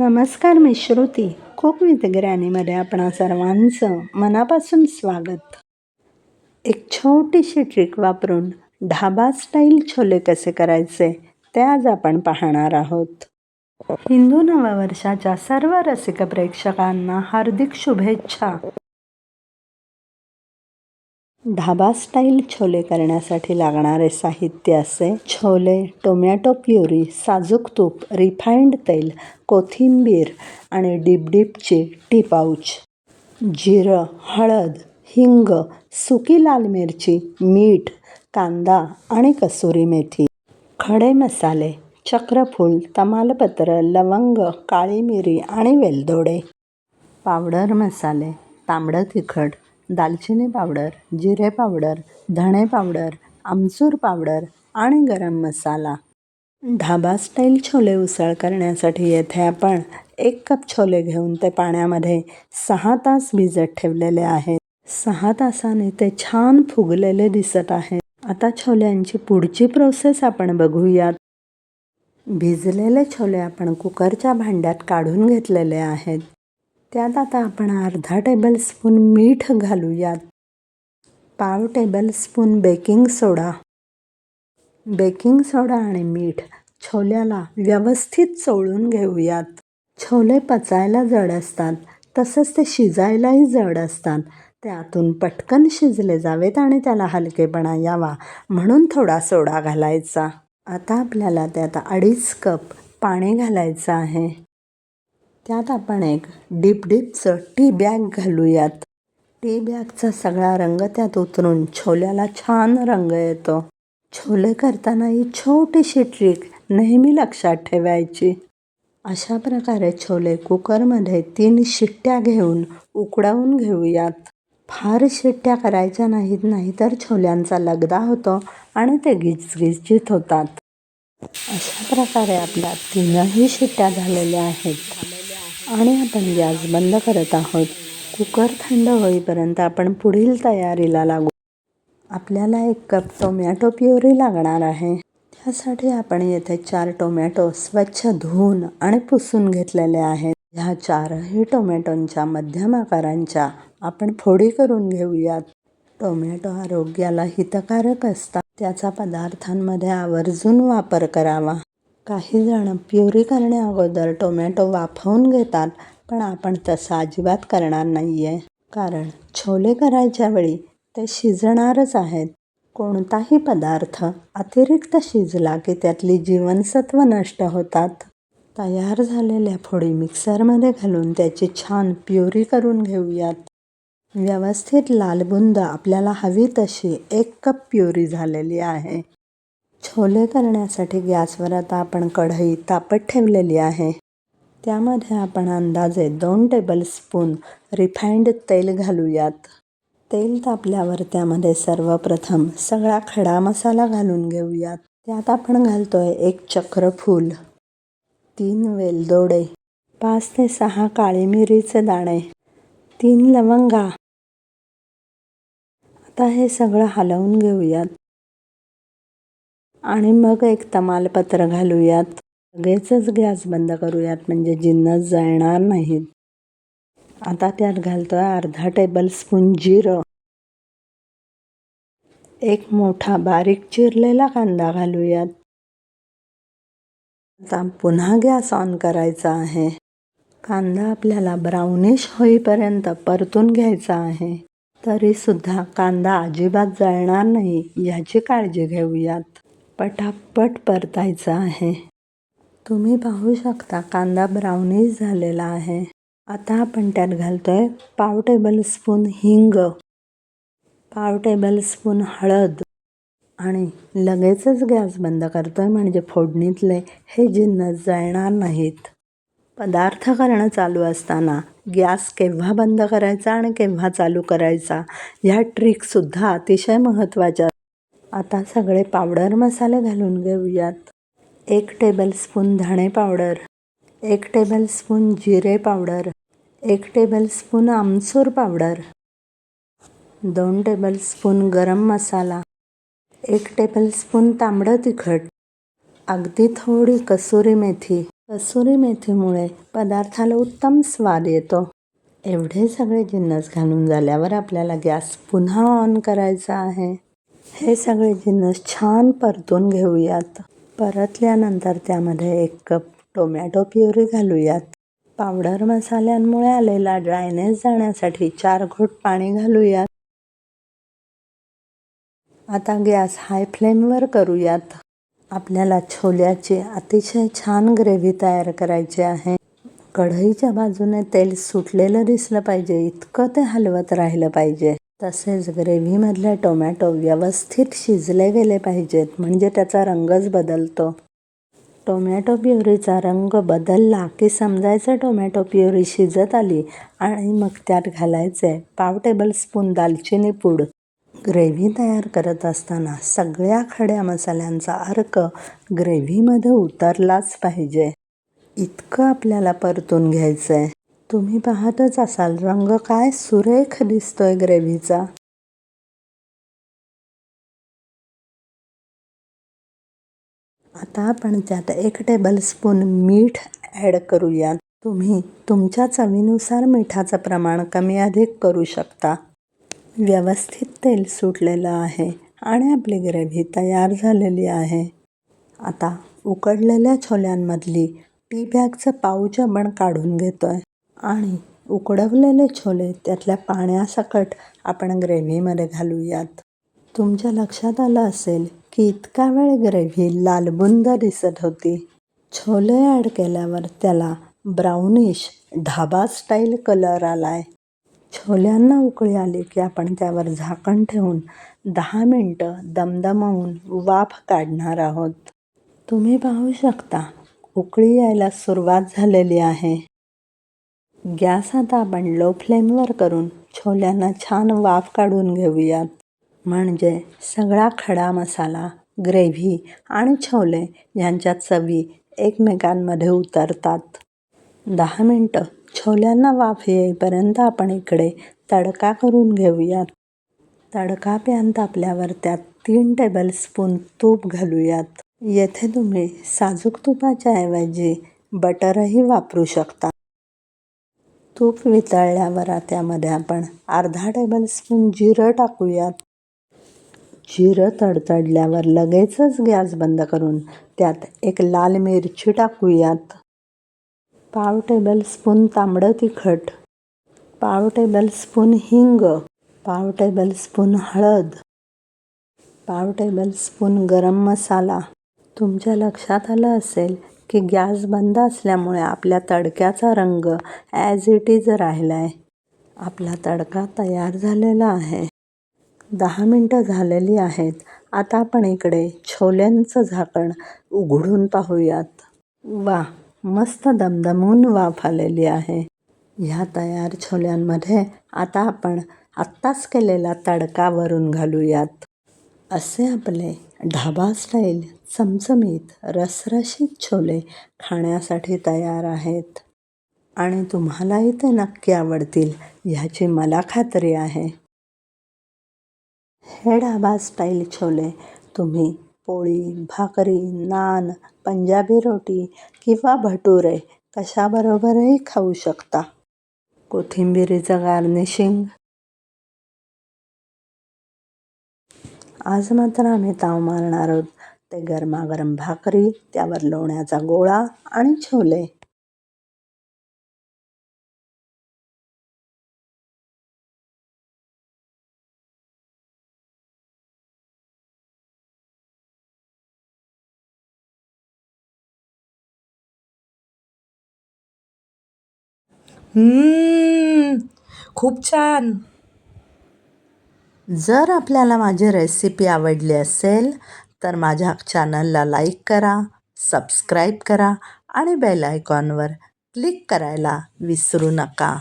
नमस्कार मी Shruti. Cook with ग्रॅनीमध्ये आपणा सर्वांचं मनापासून स्वागत. एक छोटीशी ट्रिक वापरून ढाबा स्टाईल छोले कसे करायचे ते आज आपण पाहणार आहोत. हिंदू नववर्षाच्या सर्व रसिक प्रेक्षकांना हार्दिक शुभेच्छा. ढाबा स्टाईल छोले करण्यासाठी लागणारे साहित्य असे छोले टोमॅटो प्युरी साजूक तूप रिफाईंड तेल कोथिंबीर आणि डिपडीपचे टी पाऊच जिरं हळद हिंग सुकी लाल मिरची मीठ कांदा आणि कसुरी मेथी. खडे मसाले चक्रफूल तमालपत्र लवंग काळी मिरी आणि वेलदोडे. पावडर मसाले तांबडं तिखट दालचिनी पावडर जिरे पावडर धणे पावडर आमचूर पावडर आणि गरम मसाला. ढाबा स्टाईल छोले उसळ करण्यासाठी येथे आपण एक कप छोले घेऊन ते पाण्यामध्ये सहा तास भिजत ठेवलेले आहेत. सहा तासाने ते छान फुगलेले दिसत आहेत आता छोल्यांची पुढची प्रोसेस आपण बघूयात. भिजलेले छोले आपण कुकरच्या भांड्यात काढून घेतलेले आहेत. त्यात आता आपण अर्धा टेबलस्पून मीठ घालूयात. पाव tablespoon baking soda. Baking soda आणि मीठ छोल्याला व्यवस्थित चोळून घेऊयात. छोले पचायला जड असतात तसंच ते शिजायलाही जड असतात. ते आतून पटकन शिजले जावेत आणि त्याला हलकेपणा यावा म्हणून थोडा सोडा घालायचा. आता आपल्याला त्यात अडीच कप पाणी घालायचं आहे. त्यात आपण एक डीप डीपचं टी बॅग घालूयात. टी बॅगचा सगळा रंग त्यात उतरून छोल्याला छान रंग येतो. छोले करताना ही छोटीशी ट्रिक नेहमी लक्षात ठेवायची. अशा प्रकारे छोले कुकरमध्ये तीन शिट्ट्या घेऊन उकडवून घेऊयात. फार शिट्ट्या करायच्या नाहीत नाहीतर छोल्यांचा लगदा होतो आणि ते गिजगिजित होतात. अशा प्रकारे आपल्या तीनही शिट्ट्या झालेल्या आहेत. आणि आपण गॅस बंद करत आहोत. कुकर थंड होईपर्यंत आपण पुढील तयारीला लागू. आपल्याला एक कप टोमॅटो प्युरी लागणार आहे. त्यासाठी आपण येथे चार टोमॅटो स्वच्छ धुवून आणि पुसून घेतलेले आहेत. ह्या चारही टोमॅटोंच्या मध्यम आकारांच्या आपण फोडी करून घेऊयात. टोमॅटो आरोग्याला हितकारक असतात. त्याचा पदार्थांमध्ये आवर्जून वापर करावा. काही जण प्युरी करण्याअगोदर टोमॅटो वाफवून घेतात पण आपण तसं अजिबात करणार नाही आहे कारण छोले करायच्या वेळी ते शिजणारच आहेत. कोणताही पदार्थ अतिरिक्त शिजला की त्यातली जीवनसत्व नष्ट होतात. तयार झालेल्या फोडी मिक्सरमध्ये घालून त्याची छान प्युरी करून घेऊयात. व्यवस्थित लालबुंद आपल्याला हवी तशी एक कप प्युरी झालेली आहे. छोले करण्यासाठी गॅसवर आता आपण कढई तापत ठेवलेली आहे. त्यामध्ये आपण अंदाजे दोन टेबलस्पून रिफाईंड तेल घालूयात. तेल तापल्यावर त्यामध्ये सर्वप्रथम सगळा खडा मसाला घालून घेऊयात. त्यात आपण घालतोय एक चक्रफूल तीन वेलदोडे पाच ते सहा काळी मिरीचे दाणे तीन लवंगा. आता हे सगळं हलवून घेऊयात. आणि मग एक तमालपत्र घालूयात. लगेचच गॅस बंद करूयात म्हणजे जिन्नस जळणार नाहीत. आता त्यात घालतोय अर्धा टेबलस्पून जिरं. एक मोठा बारीक चिरलेला कांदा घालूयात. आता पुन्हा गॅस ऑन करायचा आहे. कांदा आपल्याला ब्राउनिश होईपर्यंत परतून घ्यायचा आहे. तरीसुद्धा कांदा अजिबात जळणार नाही याची काळजी घेऊयात. पटापट परतायचा आहे. तुम्ही पाहू शकता कांदा ब्राउनीज झालेला आहे. आता आपण त्यात घालतो आहे पाव टेबलस्पून हिंग पाव टेबलस्पून हळद आणि लगेचच गॅस बंद करतो आहे म्हणजे फोडणीतले हे जिन्नस जळणार नाहीत. पदार्थ करणं चालू असताना गॅस केव्हा बंद करायचा आणि केव्हा चालू करायचा ह्या ट्रिकसुद्धा अतिशय महत्त्वाच्या आता सगळे पावडर मसाले घालून घेऊयात. एक टेबलस्पून धणे पावडर एक टेबलस्पून जिरे पावडर एक टेबलस्पून आमचूर पावडर दोन टेबलस्पून गरम मसाला एक टेबलस्पून तांबडं तिखट अगदी थोडी कसुरी मेथी. कसुरी मेथीमुळे पदार्थाला उत्तम स्वाद येतो. एवढे सगळे जिन्नस घालून झाल्यावर आपल्याला गॅस पुन्हा ऑन करायचा आहे. हे सगळे जिन्नस छान परतून घेऊयात. परतल्यानंतर त्यामध्ये एक कप टोमॅटो प्युरी घालूयात. पावडर मसाल्यांमुळे आलेला ड्रायनेस जाण्यासाठी चार घोट पाणी घालूयात. आता गॅस हाय फ्लेमवर करूयात. आपल्याला छोल्याची अतिशय छान ग्रेव्ही तयार करायची आहे. कढईच्या बाजूने तेल सुटलेलं दिसलं पाहिजे इतकं ते हलवत राहिलं पाहिजे. तसेच ग्रेव्हीमधले टोमॅटो व्यवस्थित शिजले गेले पाहिजेत म्हणजे त्याचा रंगच बदलतो. टोमॅटो प्युरीचा रंग बदलला की समजायचं टोमॅटो प्युरी शिजत आली आणि मग त्यात घालायचे पाव टेबल स्पून दालचिनी पूड. ग्रेव्ही तयार करत असताना सगळ्या खड्या मसाल्यांचा अर्क ग्रेव्हीमध्ये उतरलाच पाहिजे. इतकं आपल्याला परतून घ्यायचं आहे तुम्ही पाहतच असाल रंग काय सुरेख दिसतोय ग्रेव्हीचा. आता आपण त्यात एक टेबल स्पून मीठ ॲड करूया तुम्ही तुमच्या चवीनुसार मिठाचं प्रमाण कमी अधिक करू शकता. व्यवस्थित तेल सुटलेलं आहे आणि आपली ग्रेव्ही तयार झालेली आहे. आता उकडलेल्या छोल्यांमधली टी बॅगचं पाऊच आपण काढून घेतो आहे आणि उकडवलेले छोले त्यातल्या पाण्यासकट आपण ग्रेव्हीमध्ये घालूयात. तुमच्या लक्षात आलं असेल की इतका वेळ ग्रेव्ही लालबुंद दिसत होती. छोले ॲड केल्यावर त्याला ब्राउनिश ढाबा स्टाईल कलर आला आहे छोल्यांना उकळी आली की आपण त्यावर झाकण ठेवून दहा मिनटं दमदमवून वाफ काढणार आहोत. तुम्ही पाहू शकता उकळी यायला सुरुवात झालेली आहे. गॅस आता आपण लो फ्लेमवर करून छोल्यांना छान वाफ काढून घेऊयात. म्हणजे सगळा खडा मसाला ग्रेव्ही आणि छोले यांच्या चवी एकमेकांमध्ये उतरतात. दहा मिनटं छोल्यांना वाफ येईपर्यंत आपण इकडे तडका करून घेऊयात. तडका पॅन तापल्यावर त्यात तीन टेबलस्पून तूप घालूयात. येथे तुम्ही साजूक तुपाच्या ऐवजी बटरही वापरू शकता. तूप वितळल्यावर त्यामध्ये आपण अर्धा टेबलस्पून जिरं टाकूयात. जिरं तडतडल्यावर लगेचच गॅस बंद करून त्यात एक लाल मिरची टाकूयात. पाव टेबलस्पून तांबडं तिखट. पाव टेबलस्पून हिंग. पाव टेबलस्पून हळद. पाव टेबलस्पून गरम मसाला. तुमच्या लक्षात आलं असेल की गॅस बंद असल्यामुळे आपल्या तडक्याचा रंग ॲज इट इज राहिला आहे आपला तडका तयार झालेला आहे. दहा मिनटं झालेली आहेत. आता आपण इकडे छोल्यांचं झाकण उघडून पाहूयात. वा मस्त दमदमून वाफ आलेली आहे. ह्या तयार छोल्यांमध्ये आता आपण आत्ताच केलेला तडका वरून घालूयात. असे आपले ढाबा स्टाईल चमचमीत रसरशीत छोले खाण्यासाठी तयार आहेत. आणि तुम्हालाही ते नक्की आवडतील ह्याची मला खात्री आहे. हे ढाबा स्टाईल छोले. तुम्ही पोळी भाकरी नान पंजाबी रोटी किंवा भटुरे कशाबरोबरही खाऊ शकता. कोथिंबिरीचं गार्निशिंग. आज मात्र आम्ही ताव मारणार आहोत. ते गरमागरम भाकरी त्यावर लोण्याचा गोळा आणि छोले. खूप छान. जर आपल्याला माझी रेसिपी आवडली असेल तर माझ्या चॅनलला लाईक करा सबस्क्राईब करा आणि बेल आयकॉनवर क्लिक करायला विसरू नका.